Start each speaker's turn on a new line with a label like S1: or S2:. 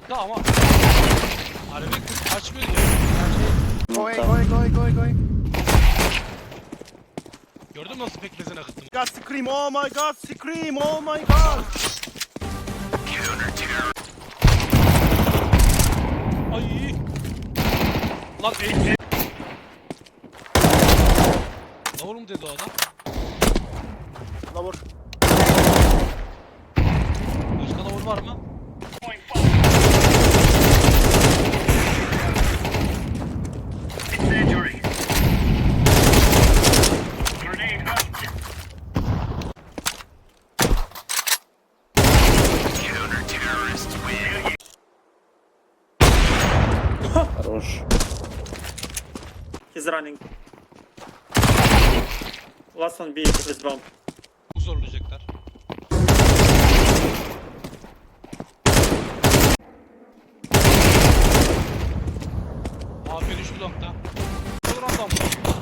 S1: Kanka ama Harbi kaçmıyor ya.
S2: Going, going, going, going, going.
S1: gördün mü nasıl pekmezine akıttım?
S2: God, scream, oh my god, scream, oh my god.
S1: Ay. Lan el. Ne oğlum dedi o adam?
S2: Lower.
S1: Başka da vur var mı?
S3: Хорош.
S4: He's running. Last one B with bomb.
S1: Çok zorlayacaklar. AP düştü longda. Olur adam bu.